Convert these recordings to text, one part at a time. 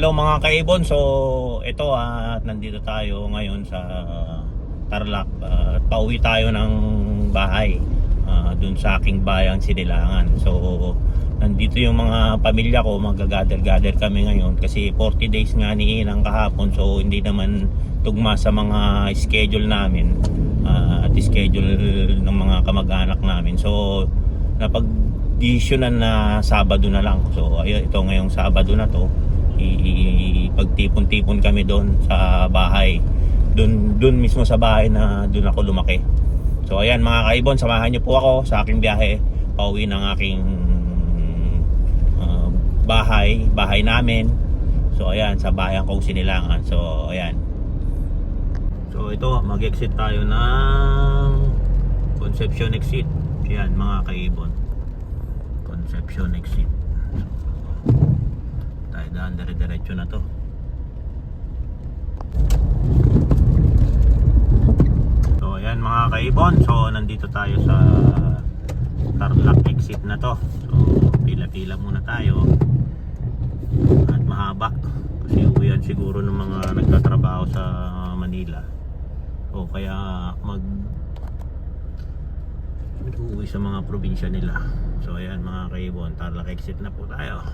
hello mga kaibon. So, ito at nandito tayo ngayon sa Tarlac. Ah, At pauwi tayo ng bahay ah, dun sa aking bayang Sinilangan. So, nandito yung mga pamilya ko, magagather-gather kami ngayon kasi 40 days nga ni Inang kahapon. So, hindi naman tugma sa mga schedule namin ah, at schedule ng mga kamag-anak namin. So, napag desisyonan na Sabado na lang. So, ayun, ito ngayong Sabado na to, ipagtipon-tipon kami doon sa bahay. Doon doon mismo sa bahay na doon ako lumaki. So, ayan mga kaibon, samahan niyo po ako sa aking biyahe pauwi ng aking ah, bahay, bahay namin. So, ayan, sa bayan kong sinilangan. So, ayan. So, ito, mag-exit tayo ng Concepcion exit. Yan, mga kaibon. Concepcion exit. Daan, dire-diretso na to. So, ayan mga kaibon. So, nandito tayo sa Tarlac exit na to. So, pila-pila muna tayo. At mahaba. Kasi uwian siguro ng mga nagtatrabaho sa Manila. O kaya mag uuwi sa mga probinsya nila. So ayan mga kaibon, Tarlac exit na po tayo.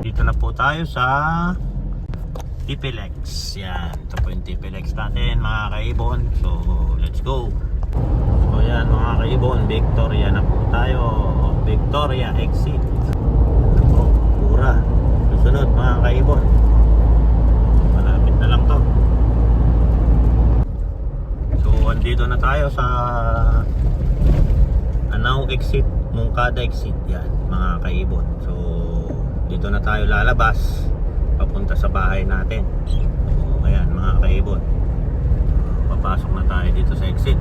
Dito na po tayo sa Tipilex. Yan, ito po yung Tipilex natin mga kaibon. So let's go. So ayan mga kaibon, Victoria na po tayo. Victoria exit. Ito, pura. Susunod mga kaibon. Malapit na lang to. So, andito na tayo sa Anao exit, Mungkada exit yan, mga kaibon. So, dito na tayo lalabas papunta sa bahay natin. So, ayan, mga kaibon. Papasok na tayo dito sa exit.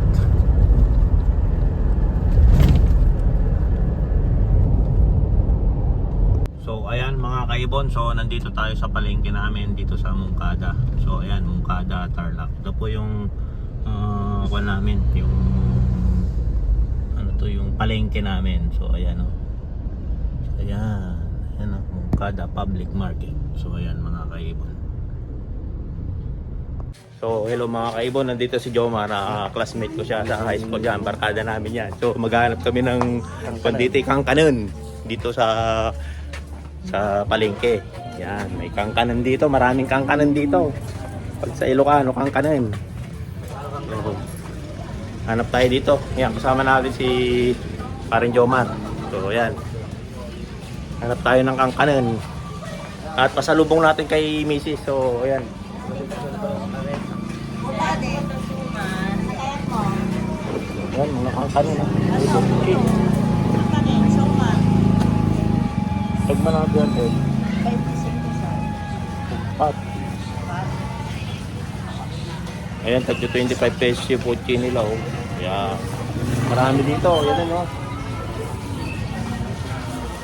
So ayan mga kaibon, so nandito tayo sa palengke namin dito sa Mungkada. So ayan, Mungkada, Tarlac. Ito po yung uh, kwan namin, yung ano to, yung palengke namin. So ayan oh. Ayan, Mungkada Public Market. So ayan mga kaibon. So hello mga kaibon, nandito si Jomar, na classmate ko siya sa high school dyan, barkada namin yan. So maghanap kami ng panditi kang kanon dito sa sa palengke. Yan, may kangkanan dito, maraming kangkanan dito. Pag sa Ilocano, kangkanan. So, hanap tayo dito. Yan, kasama natin si Parin Jomar. So, yan. Hanap tayo ng kangkanan. At pasalubong natin kay Mrs. So, ayan. Ayan, mga kangkanan. Okay. Pag malaki yan, eh. Pat. Ayan, tagyo 25 pesos yung pochi nila, oh. Kaya, marami dito. Yan, ano.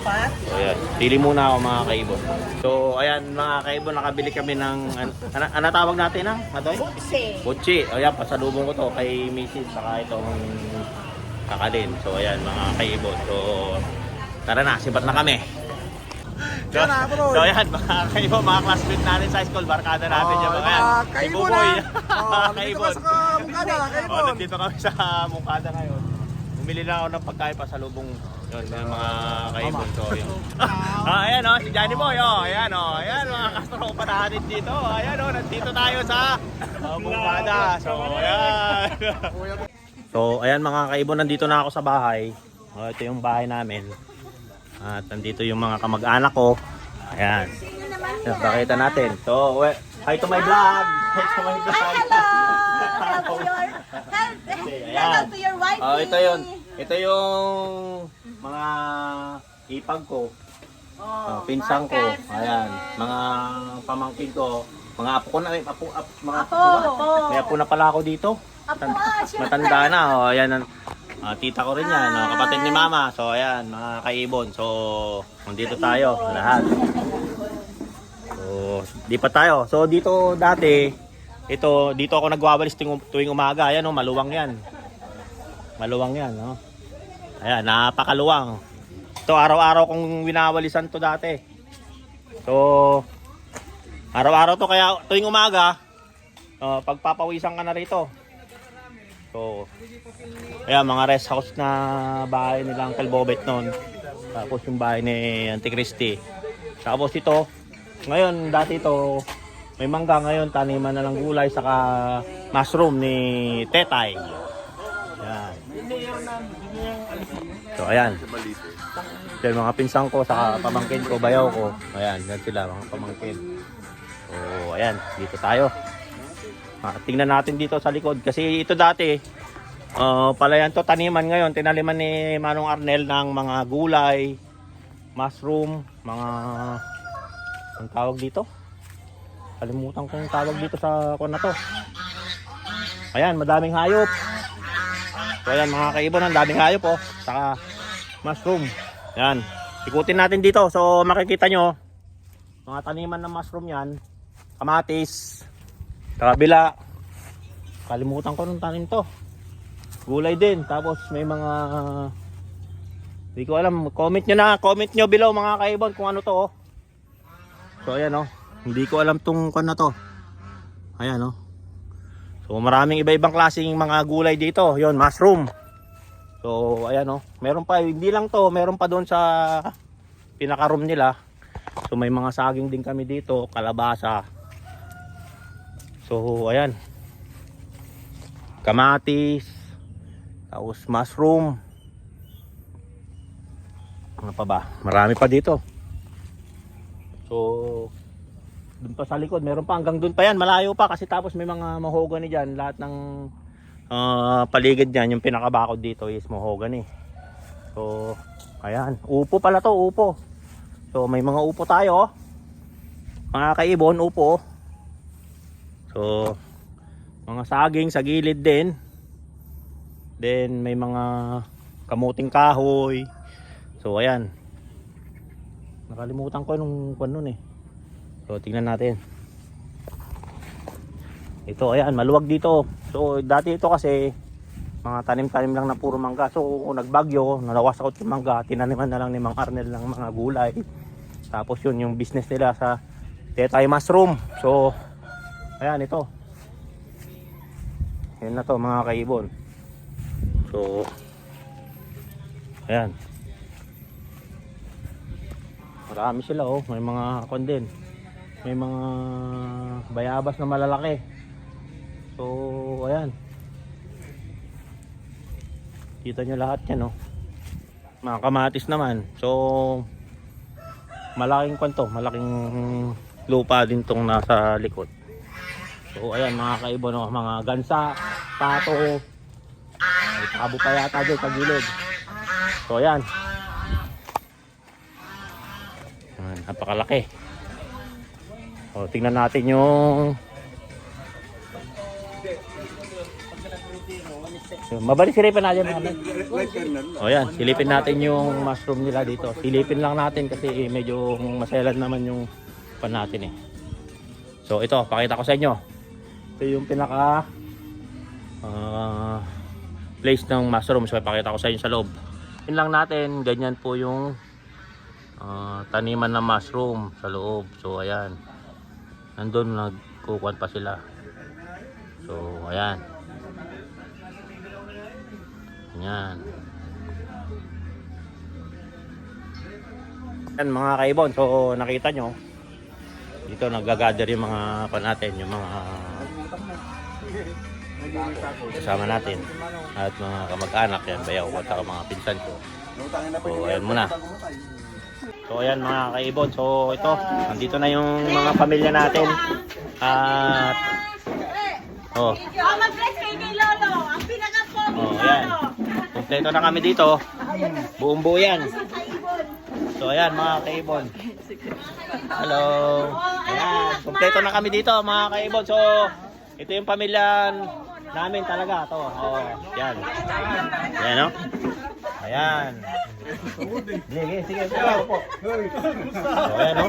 So, ayan. Pili muna ako, mga kaibon. So, ayan, mga kaibon, nakabili kami ng, ano, ano, ano tawag natin, ah? Matoy? Bukse. Pochi. O yan, pasalubong ko to kay Mrs. saka itong kakalin. So, ayan, mga kaibon. So, tara na, sibat na kami. So, Yan na, bro. so ayan, mga kaibon, mga classmate natin sa school, barkada natin yung mga yan. mga Si kaibon Buboy. na. Oh, Mga nandito ka sa Mungkada, kaibon. Oh, nandito kami sa Mungkada ngayon. Bumili lang ako ng pagkain pasalubong yun, ng mga kaibon. So, yun. ah, ayan oh, si Johnny Boy. Oh, ayan oh, ayan mga kastropa natin dito. Ayan oh, nandito tayo sa uh, Mungkada. So, ayan. so, ayan mga kaibon, nandito na ako sa bahay. Oh, ito yung bahay namin. At nandito yung mga kamag-anak ko. Ayan. Pakita natin. So, hi to my vlog. Hi to my vlog. Hello! Hello to your, Ayan. hello to your wife. Oh, ito yun. Ito yung mga ipag ko. Oh, pinsang ko. Ayan. Mga pamangkin ko. Mga apo ko na. Apo, apo, mga Apo, apo. May apo na pala ako dito. Apo, ah, Matanda na. Oh, ayan. ah, tita ko rin yan. Oh, kapatid ni mama. So, ayan. Mga kaibon. So, nandito tayo. Lahat. So, di pa tayo. So, dito dati, ito, dito ako nagwawalis tuwing umaga. Ayan, oh, maluwang yan. Maluwang yan, no? Ayan, napakaluwang. Ito, araw-araw kong winawalisan to dati. So, araw-araw to kaya tuwing umaga, uh, pagpapawisan ka na rito. So, ayan, mga rest house na bahay nila Uncle Bobet noon. Tapos yung bahay ni Auntie Christy. Tapos ito, ngayon, dati ito, may mangga ngayon, taniman na ng gulay, saka mushroom ni Tetay. So, ayan. Yung mga pinsang ko, saka pamangkin ko, bayaw ko. Ayan, yan sila, mga pamangkin. So, ayan, dito tayo. Ah, tingnan natin dito sa likod. Kasi ito dati, uh, palayan to taniman ngayon. Tinaliman ni Manong Arnel ng mga gulay, mushroom, mga... Ang tawag dito? Kalimutan ko yung tawag dito sa kon na to. Ayan, madaming hayop. So ayan mga kaibon, ang daming hayop oh. Saka mushroom. Ayan. Ikutin natin dito. So makikita nyo, mga taniman ng mushroom yan. Kamatis. Kabila. Kalimutan ko nung tanim to. Gulay din. Tapos may mga... Hindi ko alam. Comment nyo na. Comment nyo below mga kaibon kung ano to oh. So ayan oh. Hindi ko alam tong kon na to. Ayan oh. So maraming iba-ibang klaseng mga gulay dito. Yon, mushroom. So ayan oh. Meron pa hindi lang to, meron pa doon sa pinaka-room nila. So may mga saging din kami dito, kalabasa. So ayan. Kamatis. Tapos mushroom. Ano pa ba? Marami pa dito. So, doon pa sa likod, meron pa hanggang doon pa yan, malayo pa kasi tapos may mga mahogany dyan, lahat ng ah, paligid dyan, yung pinakabakod dito is mahogany. So, ayan, upo pala to, upo. So, may mga upo tayo, oh. mga kaibon, upo. oh. So, mga saging sa gilid din. Then, may mga kamuting kahoy. So, ayan. Nakalimutan ko nung kwan nun eh. So tingnan natin. Ito ayan, maluwag dito. So dati ito kasi mga tanim-tanim lang na puro mangga. So nagbagyo, nalawas out yung mangga, tinaniman na lang ni Mang Arnel ng mga gulay. Tapos yun yung business nila sa Tetay Mushroom. So ayan ito. Yan na to mga kaibon. So ayan. Marami sila oh, may mga kon din. May mga bayabas na malalaki. So, ayan. Kita nyo lahat yan oh. Mga kamatis naman. So, malaking kwanto, malaking lupa din tong nasa likod. So, ayan mga kaibo no, mga gansa, pato, may tabo pa yata dyan sa gilid. So. Ayan, napakalaki. O, tingnan natin yung So, Mabalik silipin natin namin. O yan, silipin natin yung mushroom nila dito. Silipin lang natin kasi medyo maselan naman yung pan natin eh. So ito, pakita ko sa inyo. Ito yung pinaka ah, place ng mushroom. So pakita ko sa inyo sa loob. Yun lang natin, ganyan po yung ah, taniman ng mushroom sa loob. So ayan. Nandun nagkukuhan pa sila. So ayan. Ayan. Yan mga kaibon. So nakita nyo. Dito nagagather yung mga pa natin, yung mga kasama natin at mga kamag-anak yan, bayaw at mga pinsan ko. So ayan muna. So ayan mga kaibon. So ito, nandito na yung mga pamilya natin. At oh, Oh, mag-bless kay kay Lolo. Ang pinaka-pogi Oh, ayan. Kompleto na kami dito. Buong buo yan. So ayan mga kaibon. Hello. Ayan, kompleto na kami dito mga kaibon. So ito yung pamilya namin talaga to. Oh, yan. Yan no? Ayan. Sige, sige, sige po. Ayan no?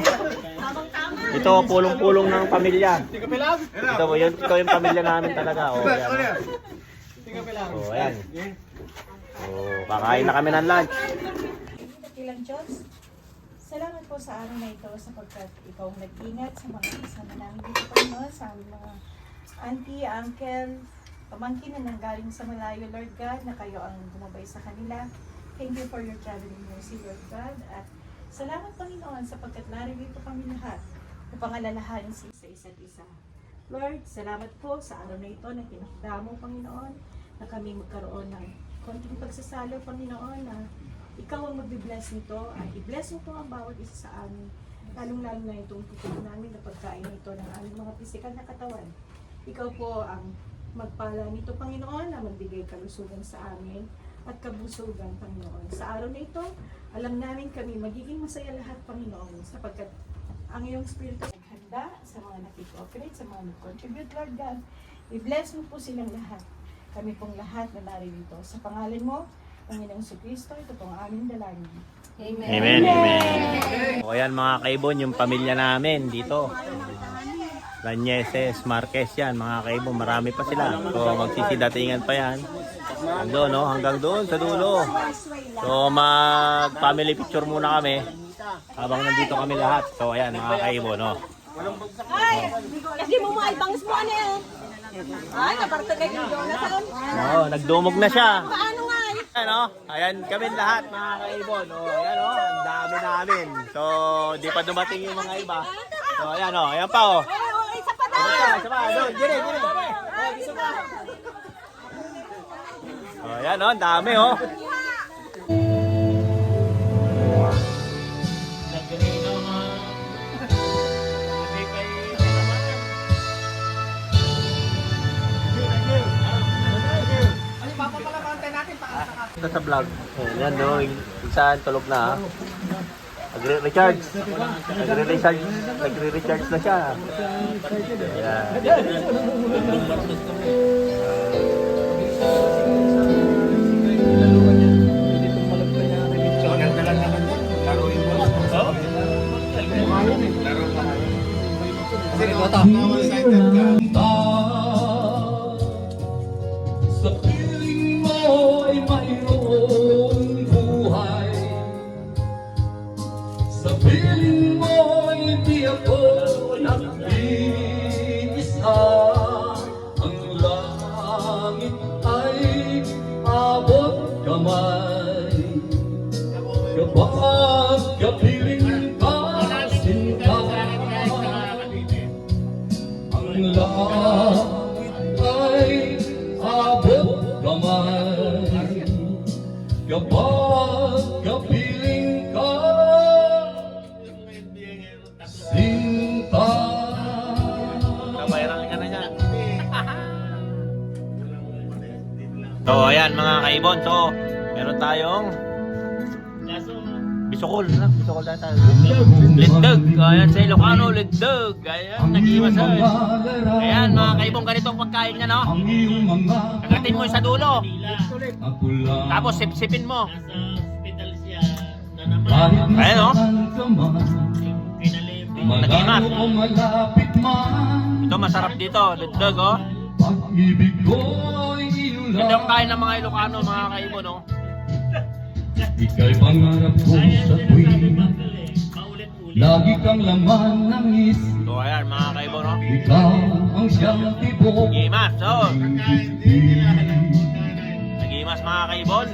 Ito pulong-pulong ng pamilya. Ito po, yun, ito yung pamilya namin talaga. Oh, ayan. Oh, ayan. So, kakain na kami ng lunch. ng Diyos. Salamat po sa araw na ito sapagkat ikaw ang nag-ingat sa mga kasama namin dito Panginoon, sa mga auntie, uncle, pamangkin na nanggaling sa malayo, Lord God, na kayo ang gumabay sa kanila. Thank you for your traveling mercy, Lord God. At salamat Panginoon sapagkat narito kami lahat upang alalahanin sa isa't isa. Lord, salamat po sa araw na ito na pinakita mo, Panginoon, na kami magkaroon ng konting pagsasalo, Panginoon, na ikaw ang magbibless nito at i-bless mo po ang bawat isa sa amin. Lalong-lalo na itong tutulong namin na pagkain nito ng aming mga pisikal na katawan. Ikaw po ang magpala nito, Panginoon, na magbigay kalusugan sa amin at kabusugan, Panginoon. Sa araw na ito, alam namin kami magiging masaya lahat, Panginoon, sapagkat ang iyong Espiritu ay handa sa mga nakikooperate, sa mga nag-contribute, Lord God. I-bless mo po silang lahat. Kami pong lahat na narito. Sa pangalan mo, Panginoong Kristo, ito pong aming dalangin. Amen, amen. O yan mga kaibon, yung pamilya namin dito. Lanyeses, Marquez yan, mga kaibon, marami pa sila. So magsisidatingan pa yan. Ando, no? Hanggang doon sa dulo. So mag family picture muna kami habang nandito kami lahat. So ayan mga kaibon, no? Kasi mo mo albangs mo ano yan? Ay, naparta kay Jonathan. Oo, nagdumog na siya. Paano nga? Ano? Ayan kami lahat mga kaibon. O, ayan o, ang dami namin. So, di pa dumating yung mga iba. So, ayan o, ayan pa o. Oh, isa pa. O, ayan o, ang dami o. Ito sa vlog. Ayan, no. Saan, tulog na. ah. Nagre-recharge. Nagre-recharge. Nagre-recharge na siya. Ayan. Sa Bisokol na, Bisokol na tayo. Lindog. Ayan sa Ilocano, Lindog. Ayan, nag-imasay. Ayan mga kaibon, ganitong pagkain niya, no? Kagatin mo sa dulo. Tapos sip-sipin mo. Kahit Ayan, oh. nasaan ka man Nag-imas. Malayo o malapit man Ito masarap dito, Lindog, oh. Pag-ibig ko'y Ito yung kain ng mga Ilocano, mga kaibon, no? Ika'y pangarap ko sa tuwing Lagi kang laman ng isip So, ayan mga kaibon, no? Ikaw ang siyang tibok Nag-imas, dibdib. Nag-imas, mga kaibon.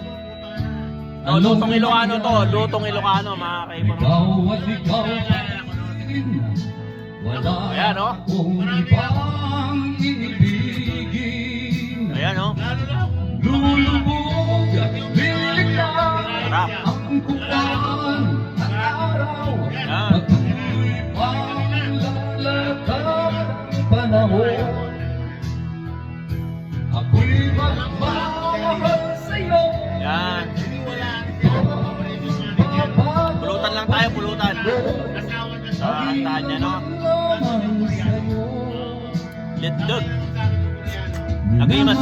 No, lutong Ilocano to, lutong Ilocano, mga kaibon, no? Ikaw at ikaw Wala Ayan, akong ibang ibigin Ayan, oh. Lulubog sa'yo Ayan. Babago Pulutan lang tayo, pulutan. Sa kantaan niya, no? lamang sa'yo Lindog. Nag-imas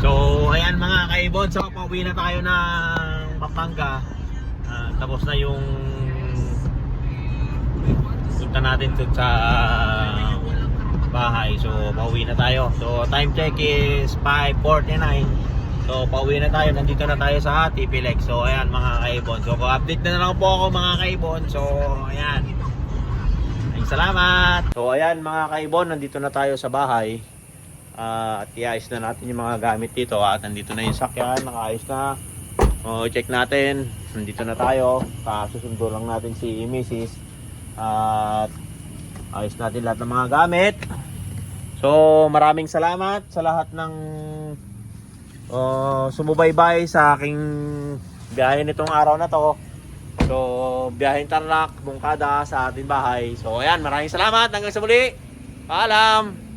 So, ayan mga kaibon. So, pauwi na tayo ng Pampanga. Ah, tapos na yung punta natin dun sa bahay. So, pauwi na tayo. So, time check is 5.49. So, pauwi na tayo. Nandito na tayo sa TP-Lex. So, ayan mga kaibon. So, update na lang po ako mga kaibon. So, ayan. Ay, salamat! So, ayan mga kaibon. Nandito na tayo sa bahay. Ah, at iayos na natin yung mga gamit dito. At nandito na yung sakyan. Nakaayos na. O, check natin. Nandito na tayo. Kasusundo lang natin si Mrs. At ayos natin lahat ng mga gamit. So, maraming salamat sa lahat ng uh, sumubaybay sa aking biyahe nitong araw na to. So, biyahe Tarlac, Bungkada sa ating bahay. So, ayan, maraming salamat. Hanggang sa muli. Paalam!